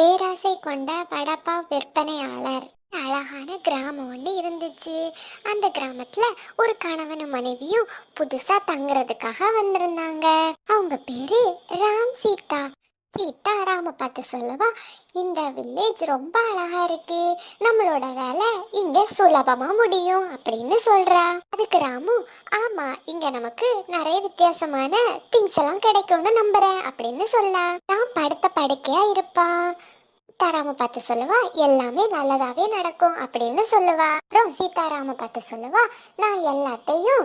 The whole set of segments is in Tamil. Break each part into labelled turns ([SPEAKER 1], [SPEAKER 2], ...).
[SPEAKER 1] பேராசை கொண்ட வடப்பா விற்பனையாளர். அழகான கிராமம் ஒன்று இருந்துச்சு. அந்த கிராமத்துல ஒரு கணவனும் மனைவியும் புதுசா தங்குறதுக்காக வந்திருந்தாங்க. அவங்க பேரு ராம் சீதா. சீதாராம பார்த்து சொல்லவா இந்த வில்லேஜ் ரொம்ப அழகா இருக்கு. நம்மளோட வேலை இங்க சுலபமா முடியும் அப்படின்னு சொல்றா. அதுக்கு ராமு ஆமா இங்க நமக்கு நிறைய வித்தியாசமான திங்ஸ் எல்லாம் கிடைக்கும்னு நம்புறேன் அப்படின்னு சொல்லா. நான் படுத்த படுக்கையா இருப்பான் சீதாராம பார்த்து சொல்லுவா எல்லாமே நல்லதாவே நடக்கும் அப்படின்னு சொல்லுவா. அப்புறம் சீதாராம பார்த்து சொல்லுவா நான் எல்லாத்தையும்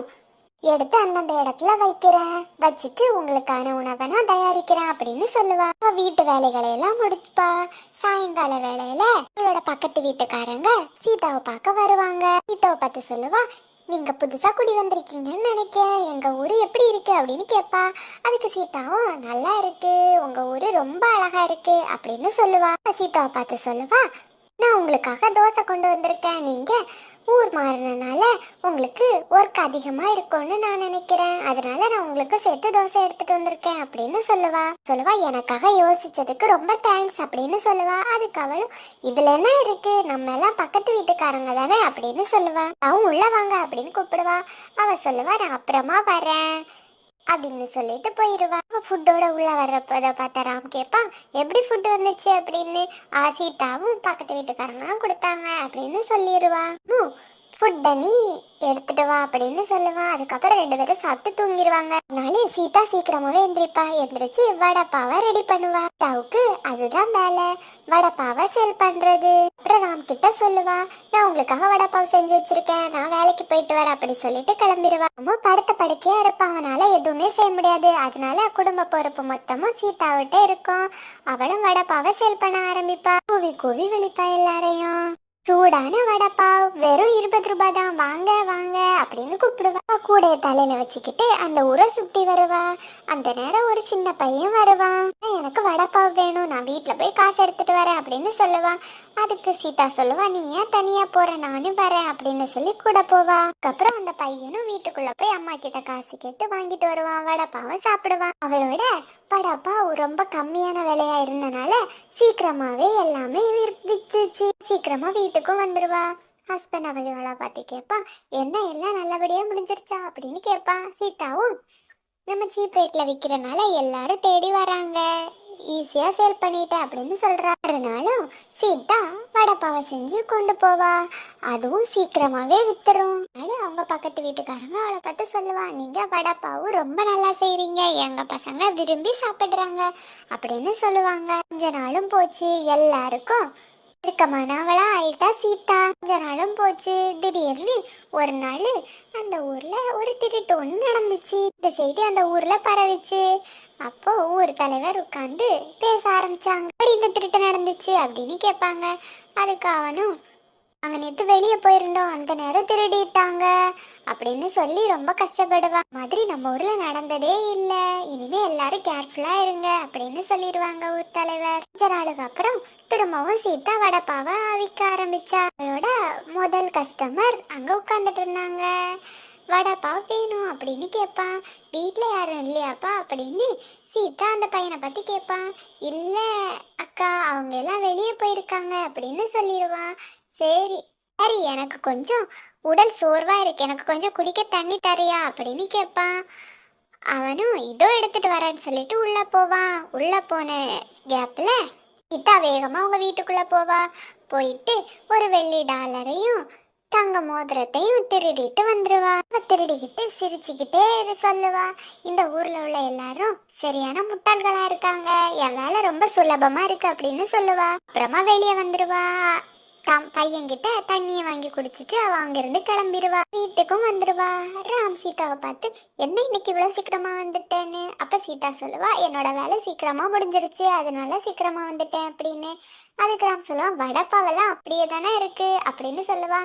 [SPEAKER 1] எடுத்து அந்தந்த இடத்துல வைக்கிறேன். வச்சுட்டு உங்களுக்கான உணவை நான் தயாரிக்கிறேன் அப்படின்னு சொல்லுவா. வீட்டு வேலைகளை எல்லாம் முடிச்சுப்பா. சாயங்கால வேலையில அவளோட பக்கத்து வீட்டுக்காரங்க சீதாவை பார்க்க வருவாங்க. சீதாவை பார்த்து சொல்லுவா நீங்க புதுசா குடி வந்திருக்கீங்கன்னு நினைக்கிறேன். எங்க ஊரு எப்படி இருக்கு? அப்படின்னு கேட்பா. அதுக்கு சீதாவும் நல்லா இருக்கு. உங்க ஊரு ரொம்ப அழகா இருக்கு. அப்படின்னு சொல்லுவா. சீதாவை பார்த்து சொல்லுவா நான் உங்களுக்காக தோசை கொண்டு வந்திருக்கேன். நீங்க ஊர் மாறினனால உங்களுக்கு ஒர்க் அதிகமா இருக்கும்னு நான் நினைக்கிறேன். அதனால நான் உங்களுக்கு சேர்த்து தோசை எடுத்துட்டு வந்திருக்கேன் அப்படின்னு சொல்லுவா. சொல்லுவா எனக்காக யோசிச்சதுக்கு ரொம்ப தேங்க்ஸ் அப்படின்னு சொல்லுவா. அதுக்கு அவளும் இதுல என்ன இருக்கு? நம்ம எல்லாம் பக்கத்து வீட்டுக்காரங்க தானே அப்படின்னு சொல்லுவா. அவன் உள்ள வாங்க அப்படின்னு கூப்பிடுவா. அவ சொல்லுவா நான் அப்புறமா வரேன் அப்படின்னு சொல்லிட்டு போயிடுவா ஃபுட்டோட உள்ள வர்றப்ப பார்த்த ராம் கேட்பான் எப்படி ஃபுட் வந்துச்சு? அப்படின்னு ஆ, சீதாவும் பக்கத்து வீட்டுக்காரங்க கொடுத்தாங்க அப்படின்னு சொல்லிடுவா ஃபுட் நீ எடுத்துட்டு வா அப்படின்னு சொல்லுவா. அதுக்கப்புறம் ரெண்டு பேரும் சாப்பிட்டு தூங்கிடுவாங்க அதனால சீதா சீக்கிரமாவே எந்திரிப்பா. எந்திரிச்சு வடப்பாவை ரெடி பண்ணுவா. சீதாவுக்கு அதுதான் வேலை. வடப்பாவை சேல் பண்றது. அப்புறம் ராம் கிட்ட சொல்லுவா நான் உங்களுக்காக வடப்பாவை செஞ்சு வச்சிருக்கேன். நான் வேலைக்கு போயிட்டு வரேன். அப்படி சொல்லிட்டு கிளம்பிடுவா அம்மா படுத்த படுக்கையா இருப்பாங்கனால எதுவுமே செய்ய முடியாது. அதனால குடும்ப பொறுப்பு மொத்தமும் சீதாவிட்ட இருக்கும். அவளும் வடப்பாவை சேல் பண்ண ஆரம்பிப்பா. கூவி கூவி விழிப்பா எல்லாரையும். சூடான வடப்பாவ் வெறும் இருபது ரூபாய் தான் வாங்க வாங்க அப்படின்னு கூப்பிடுவா. கூட தலையில வச்சுக்கிட்டு அந்த ஊரை சுத்தி வருவா. அந்த நேரம் ஒரு சின்ன பையன் வருவான் எனக்கு வடப்பாவ் வேணும் நான் வீட்டில் போய் காசு எடுத்துட்டு வரேன் அப்படின்னு சொல்லுவான் அதுக்கு சீதா சொல்லுவா நீ ஏன் தனியா போற? நானும் வரேன் அப்படின்னு சொல்லி கூட போவா. அதுக்கப்புறம் அந்த பையனும் வீட்டுக்குள்ள போய் அம்மா கிட்ட காசு கேட்டு வாங்கிட்டு வருவான் வடப்பாவும் சாப்பிடுவான் அவளோட வடப்பாவ் ரொம்ப கம்மியான விலையா இருந்தனால சீக்கிரமாவே எல்லாமே விற்- வித்துச்சு. சீக்கிரமா வீட்டுக்கும் வந்துடுவா ஹஸ்பண்ட் அவளோட பாட்டி கேட்பா என்ன எல்லாம் நல்லபடியா முடிஞ்சிருச்சா? அப்படின்னு கேட்பா. சீதாவும் நம்ம சீப் ரேட்ல விற்கிறனால எல்லாரும் தேடி வராங்க. ஈஸியா சேல் பண்ணிட்டேன் அப்படின்னு சொல்கிறாருனாலும் சீதா வடப்பாவை செஞ்சு கொண்டு போவா. அதுவும் சீக்கிரமாவே வித்துரும். அதனால அவங்க பக்கத்து வீட்டுக்காரங்க அவளை பார்த்து சொல்லுவா நீங்க வடப்பாவும் ரொம்ப நல்லா செய்கிறீங்க எங்க பசங்க விரும்பி சாப்பிடுறாங்க அப்படின்னு சொல்லுவாங்க. கொஞ்ச நாளும் போச்சு. எல்லாருக்கும் இறுக்கமானவளா ஆயிட்டா சீதா கொஞ்ச நாளும் போச்சு. திடீர்னு ஒரு நாள் அந்த ஊர்ல ஒரு திருட்டு ஒன்று நடந்துச்சு. இந்த செய்தி அந்த ஊர்ல பரவிச்சு. அப்போ ஊர் தலைவர் உட்காந்து பேச ஆரம்பிச்சாங்க. அப்படி இந்த திருட்டு நடந்துச்சு? அப்படின்னு கேட்பாங்க. அதுக்கு அவனும் அங்கே நேற்று வெளியே போயிருந்தோம். அந்த நேரம் திருடிட்டாங்க. அப்படின்னு சொல்லி ரொம்ப கஷ்டப்படுவான் மாதிரி நம்ம ஊரில் நடந்ததே இல்லை. இனிமே எல்லாரும் கேர்ஃபுல்லாக இருங்க அப்படின்னு சொல்லிடுவாங்க ஊர் தலைவர். கொஞ்ச நாளுக்கு அப்புறம் திரும்பவும் சீதா வடப்பாவை அவிக்க ஆரம்பிச்சா. அவளோட முதல் கஸ்டமர் அங்கே உட்காந்துட்டு இருந்தாங்க. வடப்பா வேணும் அப்படின்னு கேட்பான் வீட்டில் யாரும் இல்லையாப்பா? அப்படின்னு சீதா அந்த பையனை பற்றி கேட்பான் இல்லை அக்கா அவங்க எல்லாம் வெளியே போயிருக்காங்க அப்படின்னு சொல்லிடுவான் சரி. சரி எனக்கு கொஞ்சம் உடல் சோர்வாக இருக்கு. எனக்கு கொஞ்சம் குடிக்க தண்ணி தரியா அப்படின்னு கேட்பான் அவனும் இதோ எடுத்துட்டு வரேன்னு சொல்லிட்டு உள்ள போவான். உள்ள போன கேப்பில் சீதா வேகமாக அவங்க வீட்டுக்குள்ளே போவா. போயிட்டு ஒரு வெள்ளி டாலரையும் தங்க மோதிரத்தையும் திருடிட்டு வந்துடுவா திருடிக்கிட்டு சிரிச்சுக்கிட்டே சொல்லுவா. இந்த ஊர்ல உள்ள எல்லாரும் சரியான முட்டாள்களா இருக்காங்க. என் வேலை ரொம்ப சுலபமா இருக்கு அப்படின்னு சொல்லுவா. அப்புறமா வெளியே வந்துடுவா தம் பையன்கிட்ட தண்ணியை வாங்கி குடிச்சிட்டு அவள் அங்கிருந்து கிளம்பிடுவா வீட்டுக்கும் வந்துடுவா ராம் சீதாவை பார்த்து என்ன இன்னைக்கு இவ்வளோ சீக்கிரமா வந்துட்டேன்னு? அப்போ சீதா சொல்லுவா என்னோட வேலை சீக்கிரமா முடிஞ்சிருச்சு. அதனால சீக்கிரமா வந்துட்டேன் அப்படின்னு. அதுக்கு ராம் சொல்லுவான் வடப்பாவெல்லாம் அப்படியே தானே இருக்கு அப்படின்னு சொல்லுவா.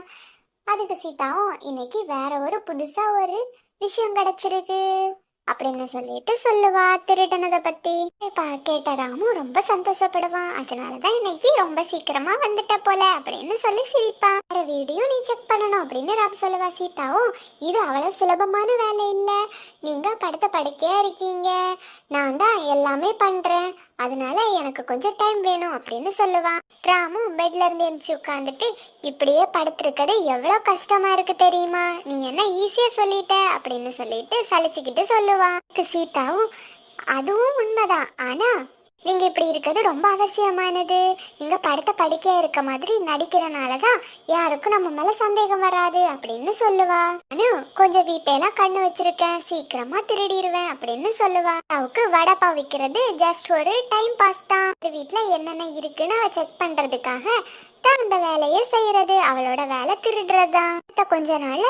[SPEAKER 1] அதுக்கு சீதாவும் இன்னைக்கு வேற ஒரு புதுசா ஒரு விஷயம் கிடைச்சிருக்கு. அப்படின்னு சொல்லிட்டு சொல்லுவா திருடனதை பத்தி. இப்ப கேட்ட ராமு ரொம்ப சந்தோஷப்படுவான். அதனாலதான் இன்னைக்கு ரொம்ப சீக்கிரமா வந்துட்ட போல அப்படின்னு சொல்லி சிரிப்பான் வேற வீடியோ நீ செக் பண்ணணும் அப்படின்னு ராம் சொல்லுவா. சீதாவும் இது அவ்வளவு சுலபமான வேலை இல்லை. நீங்க படுத்த படுக்கையா இருக்கீங்க. நான் தான் எல்லாமே பண்றேன். அதனால எனக்கு கொஞ்சம் டைம் வேணும் அப்படின்னு சொல்லுவான் ராமு பெட்ல இருந்து எந்திச்சு உட்காந்துட்டு இப்படியே படுத்திருக்கிறது எவ்வளோ கஷ்டமா இருக்கு தெரியுமா? நீ என்ன ஈஸியா சொல்லிட்ட அப்படின்னு சொல்லிட்டு சலிச்சுக்கிட்டு சொல்லுவான் அதுக்கு சீதாவும் அதுவும் உண்மைதான். ஆனா நீங்க இப்படி இருக்கிறது ரொம்ப அவசியமானது. நீங்க படத்தை படிக்க இருக்க மாதிரி நடிக்கிறனால தான் யாருக்கும் நம்ம மேல சந்தேகம் வராது அப்படின்னு சொல்லுவா. அனு கொஞ்சம் வீட்டையெல்லாம் கண்ணு வச்சிருக்கேன். சீக்கிரமா திருடிடுவேன் அப்படின்னு சொல்லுவா. அவளுக்கு வடப்பா விற்கிறது ஜஸ்ட் ஒரு டைம் பாஸ் தான். வீட்டுல என்னென்ன இருக்குன்னு அவ செக் பண்றதுக்காக தான் அந்த வேலையை செய்யறது. அவளோட வேலை திருடுறது. தான் கொஞ்ச நாள்ல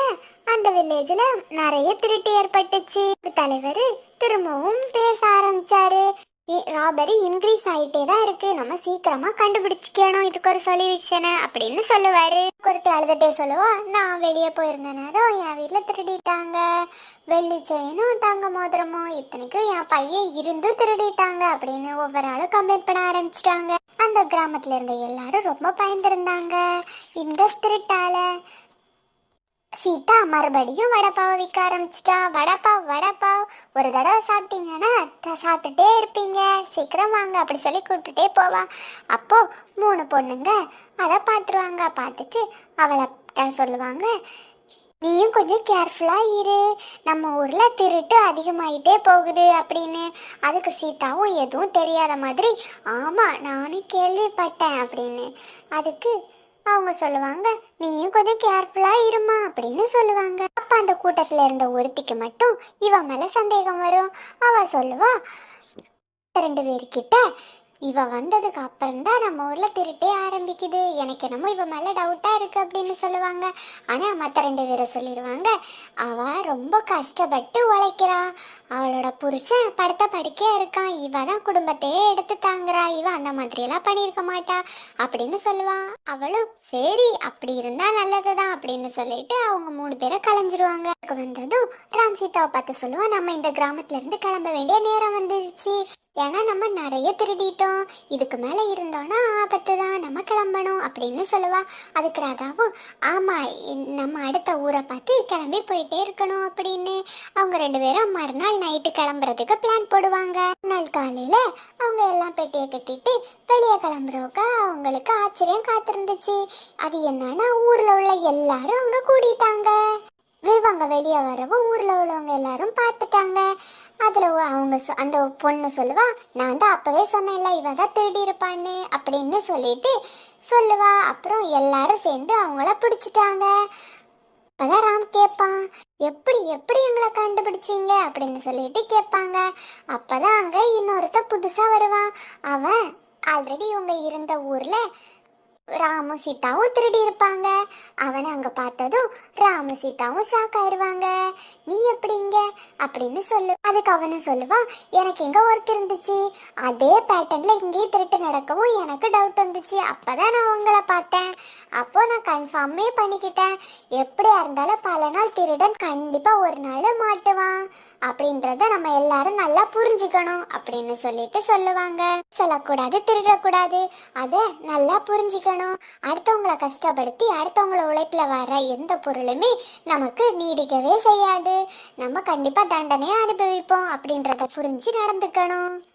[SPEAKER 1] அந்த வில்லேஜ்ல நிறைய திருட்டு ஏற்பட்டுச்சு. தலைவர் திரும்பவும் பேச ஆரம்பிச்சாரு. ராபரி இன்க்ரீஸ் ஆயிட்டே தான் இருக்கு. நம்ம சீக்கிரமா கண்டுபிடிச்சிக்கணும். இதுக்கு ஒரு சொல்யூஷன் அப்படின்னு சொல்லுவாரு. ஒருத்தி அழுதுட்டே சொல்லுவா நான் வெளியே போயிருந்த நேரம் என் வீட்டுல திருடிட்டாங்க. வெள்ளி செயினும் தங்க மோதிரமும் இத்தனைக்கும் என் பையன் இருந்தும் திருடிட்டாங்க. அப்படின்னு ஒவ்வொரு ஆளும் கம்ப்ளைண்ட் பண்ண ஆரம்பிச்சிட்டாங்க. அந்த கிராமத்துல இருந்த எல்லாரும் ரொம்ப பயந்துருந்தாங்க. இந்த திருட்டால. சீதா மறுபடியும் வடைப்பாவை விற்க ஆரம்பிச்சிட்டா. வடைப்பாவ் வடைப்பாவ் ஒரு தடவை சாப்பிட்டீங்கன்னா சாப்பிட்டுட்டே இருப்பீங்க. சீக்கிரம் வாங்க அப்படி சொல்லி கூப்பிட்டுட்டே போவா. அப்போ மூணு பொண்ணுங்க அதை பார்த்துருவாங்க. பார்த்துட்டு அவளை சொல்லுவாங்க நீயும் கொஞ்சம் கேர்ஃபுல்லாக இரு. நம்ம ஊரில் திருட்டு அதிகமாகிட்டே போகுது அப்படின்னு. அதுக்கு சீதாவும் எதுவும் தெரியாத மாதிரி ஆமாம் நானும் கேள்விப்பட்டேன் அப்படின்னு. அதுக்கு அவங்க சொல்லுவாங்க நீயும் கொஞ்சம் கேர்ஃபுல்லாக இருமா அப்படின்னு சொல்லுவாங்க. அப்போ அந்த கூட்டத்தில் இருந்த ஒருத்திக்கு மட்டும் இவன் மேலே சந்தேகம் வரும். அவள் சொல்லுவா ரெண்டு பேர்கிட்ட இவ வந்ததுக்கு அப்புறம் தான் நம்ம ஊர்ல திருட்டே ஆரம்பிக்குது. எனக்கு என்னமோ இவ மேல டவுட்டா இருக்கு அப்படின்னு சொல்லுவாங்க. ஆனா மத்த ரெண்டு பேரும் சொல்லிடுவாங்க அவ ரொம்ப கஷ்டப்பட்டு உழைக்கிறா. அவளோட புருஷன் படுத்த படுக்கையா இருக்கான். இவ தான் குடும்பத்தையே எடுத்து தாங்குறா. இவ அந்த மாதிரி எல்லாம் பண்ணியிருக்க மாட்டா. அப்படின்னு சொல்லுவான். அவளும் சரி அப்படி இருந்தா நல்லதுதான். அப்படின்னு சொல்லிட்டு அவங்க மூணு பேரும் கலைஞ்சிருவாங்க. அதுக்கு வந்ததும் ராம் சீதாவை பார்த்து சொல்லுவான் நம்ம இந்த கிராமத்துல இருந்து கிளம்ப வேண்டிய நேரம் வந்துருச்சு. ஏன்னா நம்ம நிறைய திருடிட்டோம். இதுக்கு மேலே இருந்தோன்னா ஆபத்து தான். நம்ம கிளம்பணும் அப்படின்னு சொல்லுவா. அதுக்கு ராதாவும் ஆமா நம்ம அடுத்த ஊரை பார்த்து கிளம்பி போயிட்டே இருக்கணும் அப்படின்னு. அவங்க ரெண்டு பேரும் மறுநாள் நைட்டு கிளம்புறதுக்கு பிளான் போடுவாங்க. நாள் காலையில அவங்க எல்லாம் பெட்டியை கட்டிட்டு வெளியே கிளம்புறவங்க அவங்களுக்கு ஆச்சரியம் காத்திருந்துச்சு. அது என்னன்னா ஊர்ல உள்ள எல்லாரும் அவங்க கூடிட்டாங்க. விவாங்க வெளியே வரவும் ஊரில் உள்ளவங்க எல்லாரும் பார்த்துட்டாங்க. அதில் அவங்க சொ- அந்த பொண்ணு சொல்லுவா நான் தான் அப்போவே சொன்னேன்ல இவன் தான் திருடியிருப்பான்னு அப்படின்னு சொல்லிட்டு சொல்லுவா. அப்புறம் எல்லாரும் சேர்ந்து அவங்கள பிடிச்சிட்டாங்க. அப்போதான் ராம் கேட்பான் எப்படி எப்படி எங்களை கண்டுபிடிச்சிங்க? அப்படின்னு சொல்லிட்டு கேட்பாங்க அப்போதான் அங்கே இன்னொருத்த புதுசாக வருவான். அவன் ஆல்ரெடி இவங்க இருந்த ஊரில் ராமு சீதாவும் திருடி இருப்பாங்க. அவனை அங்க பார்த்ததும் ராமு சீதாவும் ஷாக் ஆயிருவாங்க. நீ எப்படிங்க அப்படின்னு சொல்லு. அதுக்கு அவனு சொல்லுவான் எனக்கு எங்க ஒர்க் இருந்துச்சு. அதே பேட்டர்ன்ல இங்கேயும் திருட்டு நடக்கவும் எனக்கு டவுட் வந்துச்சு. அப்பதான் நான் உங்களை பார்த்தேன். அப்போ நான் கன்ஃபார்மே பண்ணிக்கிட்டேன். எப்படியா இருந்தாலும் பல நாள் திருடன் கண்டிப்பா ஒரு நாள் மாட்டுவான். அப்படின்றத நம்ம எல்லாரும் நல்லா புரிஞ்சுக்கணும் அப்படின்னு சொல்லிட்டு சொல்லுவாங்க. சொல்லக்கூடாது திருடக்கூடாது. அதை நல்லா புரிஞ்சுக்கணும். அடுத்தவங்கள கஷ்டப்படுத்தி அடுத்தவங்கள உழைப்புல வர எந்த பொருளுமே நமக்கு நீடிக்கவே செய்யாது. நம்ம கண்டிப்பா தண்டனையை அனுபவிப்போம் அப்படின்றத புரிஞ்சு நடந்துக்கணும்.